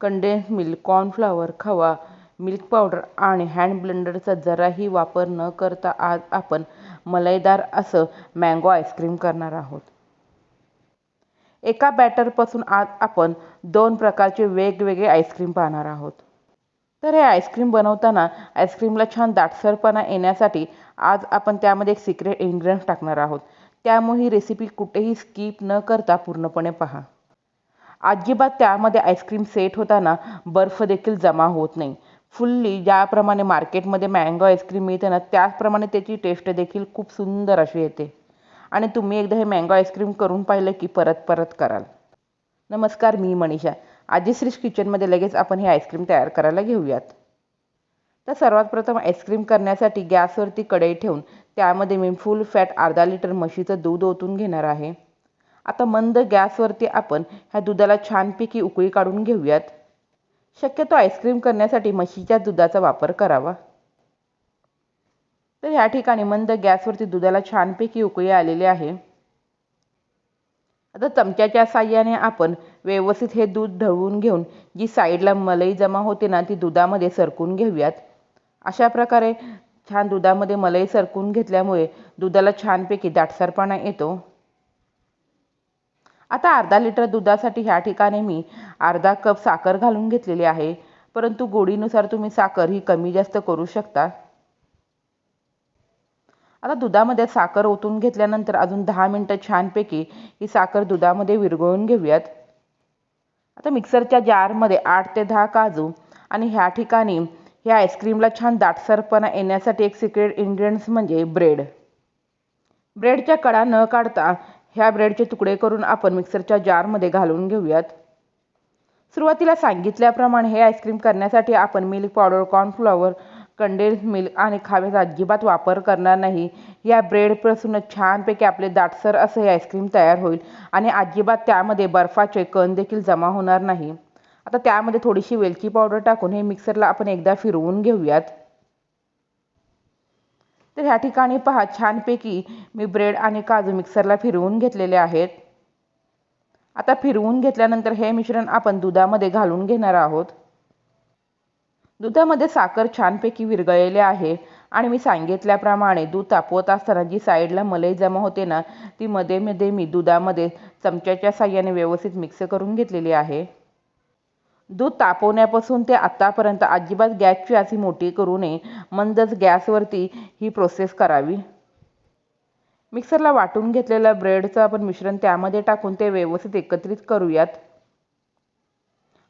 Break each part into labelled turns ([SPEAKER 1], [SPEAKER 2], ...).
[SPEAKER 1] Condense milk cornflour खवा milk powder आणि hand ब्लेंडरचा जराही वापर न करता आज आपण मलाईदार असं मँगो आईस्क्रीम करणार आहोत. एका बॅटरपासून आज आपण दोन प्रकारचे वेगवेगळे आईस्क्रीम पाहणार आहोत. तर हे आईस्क्रीम बनवताना आईस्क्रीमला छान दाटसरपणा येण्यासाठी आज आपण त्यामध्ये एक सिक्रेट इन्ग्रेडियंट टाकणार आहोत. त्यामुळे ही रेसिपी कुठेही स्किप न करता पूर्णपणे पहा. अजिबात त्यामध्ये आईस्क्रीम सेट होताना बर्फ देखील जमा होत नाही. फुल्ली ज्याप्रमाणे मार्केटमध्ये मँगो आईस्क्रीम मिळते ना त्याचप्रमाणे त्याची टेस्ट देखील खूप सुंदर अशी येते. आणि तुम्ही एकदा हे मँगो आईस्क्रीम करून पाहिलं की परत परत कराल. नमस्कार मी मनीषा. आजीश्रीश किचनमध्ये लगेच आपण हे आईस्क्रीम तयार करायला घेऊयात. तर सर्वात प्रथम आईस्क्रीम करण्यासाठी गॅसवरती कढई ठेवून त्यामध्ये मी फुल फॅट अर्धा लिटर म्हशीचं दूध ओतून घेणार आहे. आता मंद गॅसवरती आपण ह्या दुधाला छानपैकी उकळी काढून घेऊयात. शक्यतो आईस्क्रीम करण्यासाठी म्हशीच्या दुधाचा वापर करावा. तर ह्या ठिकाणी मंद गॅसवरती दुधाला छानपैकी उकळी आलेली आहे. आता चमच्याच्या साह्याने आपण व्यवस्थित हे दूध ढवळून घेऊन जी साईडला मलई जमा होते ना ती दुधामध्ये सरकून घेऊयात. अशा प्रकारे छान दुधामध्ये मलई सरकून घेतल्यामुळे दुधाला छानपैकी दाटसरपणा येतो. आता अर्धा लिटर दुधासाठी ह्या ठिकाणी मी अर्धा कप साखर घालून घेतलेली आहे. परंतु गोडीनुसार तुम्ही साखर ही कमी जास्त करू शकता. आता दुधामध्ये साखर ओतून घेतल्यानंतर अजून दहा मिनटं छानपैकी ही साखर दुधामध्ये विरघळून घेऊयात. आता मिक्सरच्या जारमध्ये आठ ते दहा काजू आणि ह्या ठिकाणी ह्या आईस्क्रीमला छान दाटसरपणा येण्यासाठी एक सिक्रेट इन्ग्रेडियंट्स म्हणजे ब्रेड. ब्रेडच्या कडा न काढता ह्या ब्रेडचे तुकडे करून आपण मिक्सरच्या जारमध्ये घालून घेऊयात. सुरुवातीला सांगितल्याप्रमाणे हे आईस्क्रीम करण्यासाठी आपण milk powder cornflour condense milk आणि खाव्याचा अजिबात वापर करणार नाही. या ब्रेडपासूनच छानपैकी आपले दाटसर असं हे आईस्क्रीम तयार होईल आणि अजिबात त्यामध्ये बर्फाचे कण देखील जमा होणार नाही. आता त्यामध्ये थोडीशी वेलची पावडर टाकून हे मिक्सरला आपण एकदा फिरवून घेऊयात. तर ह्या ठिकाणी पहा छानपैकी मी ब्रेड आणि काजू मिक्सरला फिरवून घेतलेले आहेत. आता फिरवून घेतल्यानंतर हे मिश्रण आपण दुधामध्ये घालून घेणार आहोत. दुधामध्ये साखर छानपैकी विरगळलेले आहे आणि मी सांगितल्याप्रमाणे दूध तापवत असताना जी साईडला मलई जमा होते ना ती मध्ये मध्ये मी दुधामध्ये चमच्याच्या साह्याने व्यवस्थित मिक्स करून घेतलेली आहे. दूध तापवण्यापासून ते आत्तापर्यंत अजिबात गॅसची अशी मोठी करू नये. मंदच गॅसवरती ही प्रोसेस करावी. मिक्सरला वाटून घेतलेलं ब्रेडचं आपण मिश्रण त्यामध्ये टाकून ते व्यवस्थित एकत्रित करूयात.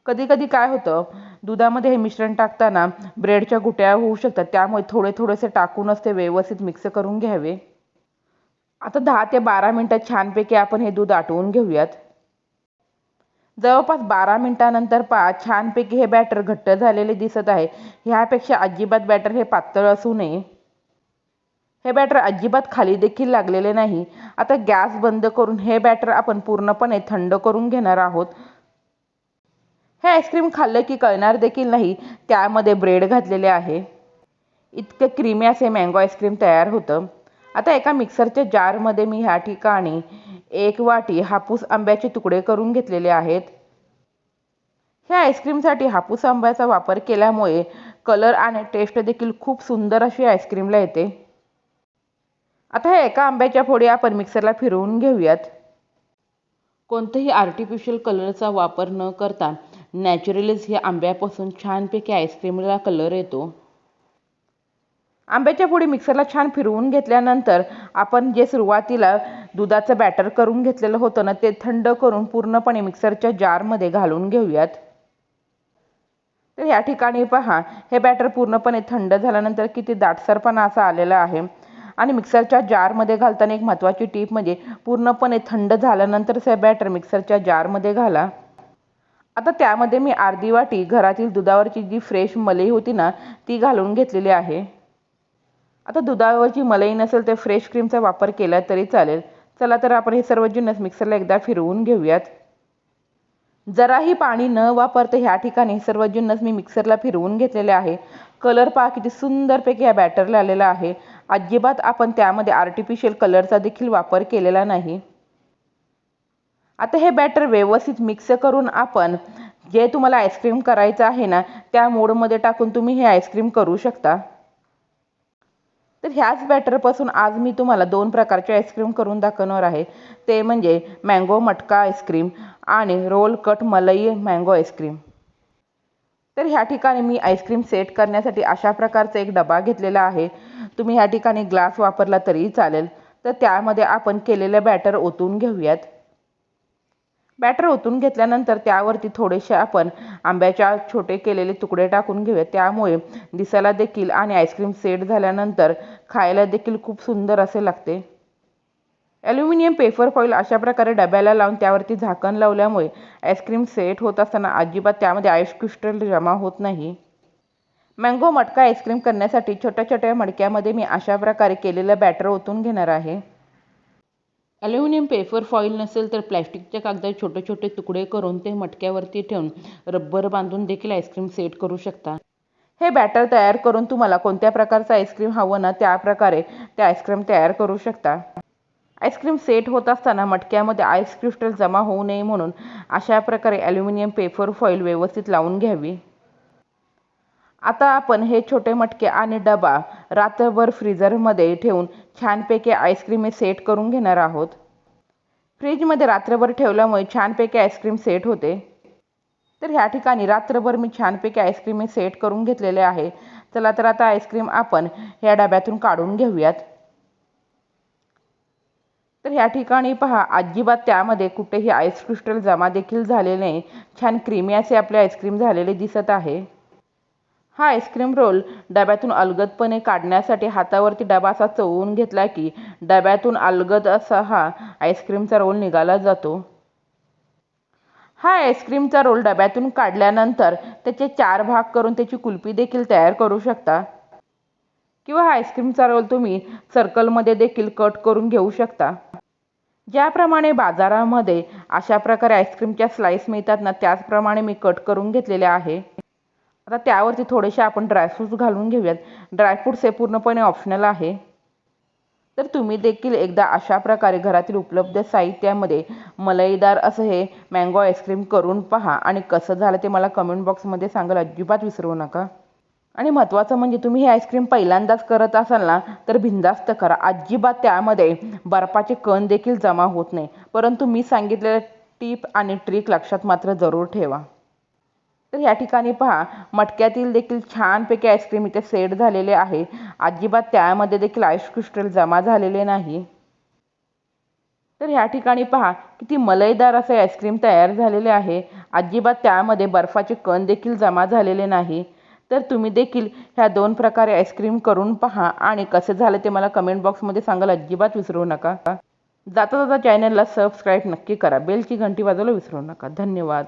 [SPEAKER 1] कधी कधी काय होतं दुधामध्ये हे मिश्रण टाकताना ब्रेडच्या गुट्या होऊ शकतात त्यामुळे थोडे थोडेसे टाकूनच ते व्यवस्थित मिक्स करून घ्यावे. आता दहा ते बारा मिनटात छानपैकी आपण हे दूध आटवून घेऊयात. जवळपास बारा मिनटानंतर पहा छानपैकी हे बॅटर घट्ट झालेले दिसत आहे. ह्यापेक्षा अजिबात बॅटर हे पातळ असू नये. हे बॅटर अजिबात खाली देखील लागलेले नाही. आता गॅस बंद करून हे बॅटर आपण पूर्णपणे थंड करून घेणार आहोत. हे आईस्क्रीम खाल्लं की कळणार देखील नाही त्यामध्ये ब्रेड घातलेले आहे. इतकं क्रीमी असे मँगो आईस्क्रीम तयार होतं. आता एका मिक्सरच्या जारमध्ये मी ह्या ठिकाणी एक वाटी हापूस आंब्याचे तुकडे करून घेतलेले आहेत. ह्या आईस्क्रीमसाठी हापूस आंब्याचा वापर केल्यामुळे कलर आणि टेस्ट देखील खूप सुंदर अशी आईस्क्रीमला येते. आता ह्या एका आंब्याच्या फोडी आपण मिक्सरला फिरवून घेऊयात. कोणत्याही आर्टिफिशियल कलरचा वापर न करता नॅचरलीच ह्या आंब्यापासून छानपैकी आईस्क्रीमला कलर येतो. आंब्याच्या फोडी मिक्सरला छान फिरवून घेतल्यानंतर आपण जे सुरुवातीला दुधाचं बॅटर करून घेतलेलं होतं ना ते थंड करून पूर्णपणे मिक्सरच्या जारमध्ये घालून घेऊयात. तर या ठिकाणी पहा हे बॅटर पूर्णपणे थंड झाल्यानंतर किती दाटसरपणा असा आलेला आहे. आणि मिक्सरच्या जारमध्ये घालताना एक महत्त्वाची टीप म्हणजे पूर्णपणे थंड झाल्यानंतरच हे बॅटर मिक्सरच्या जारमध्ये घाला. आता त्यामध्ये मी अर्धी वाटी घरातील दुधावरची जी फ्रेश मलई होती ना ती घालून घेतलेली आहे. आता दुधावरची मलई नसेल तर फ्रेश क्रीमचा वापर केला तरी चालेल. चला तर आपण हे सर्व जिन्नस मिक्सरला एकदा फिरवून घेऊयात. जराही पाणी न वापरता ह्या ठिकाणी सर्व जिन्नस मी मिक्सरला फिरवून घेतलेले आहे. कलर पहा किती सुंदरपैकी या बॅटरला आलेला आहे. अजिबात आपण त्यामध्ये आर्टिफिशियल कलरचा देखील वापर केलेला नाही. आता हे बॅटर व्यवस्थित मिक्स करून आपण जे तुम्हाला आईस्क्रीम करायचं आहे ना त्या मोडमध्ये टाकून तुम्ही हे आईस्क्रीम करू शकता. तर ह्याच बॅटरपासून आज मी तुम्हाला दोन प्रकारचे आईस्क्रीम करून दाखवणार आहे. ते म्हणजे मँगो मटका आईस्क्रीम आणि रोल कट मलई मँगो आईस्क्रीम. तर ह्या ठिकाणी मी आईस्क्रीम सेट करण्यासाठी अशा प्रकारचा एक डबा घेतलेला आहे. तुम्ही ह्या ठिकाणी ग्लास वापरला तरीही चालेल. तर त्यामध्ये आपण केलेलं बॅटर ओतून घेऊयात. बॅटर ओतून घेतल्यानंतर त्यावरती थोडेसे आपण आंब्याच्या छोटे केलेले तुकडे टाकून घेऊया त्यामुळे दिसायला देखील आणि आईस्क्रीम सेट झाल्यानंतर खायला देखील खूप सुंदर असे लागते. ॲल्युमिनियम पेपर फॉईल अशा प्रकारे डब्याला लावून त्यावरती झाकण लावल्यामुळे आईस्क्रीम सेट होत असताना अजिबात त्यामध्ये आईस क्रिस्टल जमा होत नाही. मँगो मटका आईस्क्रीम करण्यासाठी छोट्या छोट्या मडक्यामध्ये मी अशा प्रकारे केलेलं बॅटर ओतून घेणार आहे. ॲल्युमिनियम पेपर फॉईल नसेल तर प्लॅस्टिकच्या कागदाचे छोटे छोटे तुकडे करून ते मटक्यावरती ठेवून रब्बर बांधून देखील आईस्क्रीम सेट करू शकता. हे बॅटर तयार करून तुम्हाला कोणत्या प्रकारचं आईस्क्रीम हवं ना त्या प्रकारे ते आईस्क्रीम तयार करू शकता. आईस्क्रीम सेट होत असताना मटक्यामध्ये आईस क्रिस्टल जमा होऊ नये म्हणून अशा प्रकारे ॲल्युमिनियम पेपर फॉईल व्यवस्थित लावून घ्यावी. आता आपण हे छोटे मटके आणि डबा रात्रभर फ्रीजरमध्ये ठेवून छानपैकी आईस्क्रीम हे सेट करून घेणार आहोत. फ्रीजमध्ये रात्रभर ठेवल्यामुळे छानपैकी आईस्क्रीम सेट होते. तर ह्या ठिकाणी रात्रभर मी छानपैकी आईस्क्रीम हे सेट करून घेतलेले आहे. चला तर आता आईस्क्रीम आपण ह्या डब्यातून काढून घेऊयात. तर ह्या ठिकाणी पहा अजिबात त्यामध्ये कुठेही आईस क्रिस्टल जमा देखील झालेले नाही. छान क्रीमी असे आपले आईस्क्रीम झालेले दिसत आहे. हा आईस्क्रीम रोल डब्यातून अलगदपणे काढण्यासाठी हातावरती डबा असा चोवून घेतला की डब्यातून अलगद असा हा आईस्क्रीमचा रोल निघाला जातो. हा आईस्क्रीमचा रोल डब्यातून काढल्यानंतर त्याचे चार भाग करून त्याची कुल्फी देखील तयार करू शकता. किंवा हा आईस्क्रीमचा रोल तुम्ही सर्कलमध्ये देखील कट करून घेऊ शकता. ज्याप्रमाणे बाजारामध्ये अशा प्रकारे आईस्क्रीमच्या स्लाईस मिळतात ना त्याचप्रमाणे मी कट करून घेतलेले आहे. आता त्यावरती थोडेसे आपण ड्रायफ्रूट्स घालून घेऊयात. ड्रायफ्रूट्स हे पूर्णपणे ऑप्शनल आहे. तर तुम्ही देखील एकदा अशा प्रकारे घरातील उपलब्ध साहित्यामध्ये मलईदार असं हे मँगो आईस्क्रीम करून पहा. आणि कसं झालं ते मला कमेंट बॉक्समध्ये सांगायला अजिबात विसरू नका. आणि महत्त्वाचं म्हणजे तुम्ही हे आईस्क्रीम पहिल्यांदाच करत असाल ना तर भिंदास्त करा. अजिबात त्यामध्ये बर्फाचे कण देखील जमा होत नाही. परंतु मी सांगितलेलं टीप आणि ट्रिक लक्षात मात्र जरूर ठेवा. तर या ठिकाणी पहा मटक्यातील देखील छानपैकी आईस्क्रीम इथे सेट झालेले आहे. अजिबात त्यामध्ये देखील आईस क्रिस्टल जमा झालेले नाही. तर ह्या ठिकाणी पहा किती मलईदार असे आईस्क्रीम तयार झालेले आहे. अजिबात त्यामध्ये बर्फाचे कण देखील जमा झालेले नाही. तर तुम्ही देखील ह्या दोन प्रकारे आईस्क्रीम करून पहा आणि कसे झाले ते मला कमेंट बॉक्समध्ये सांगायला अजिबात विसरू नका. जाता जाता चॅनलला सबस्क्राईब नक्की करा. बेलची घंटी वाजवायला विसरू नका. धन्यवाद.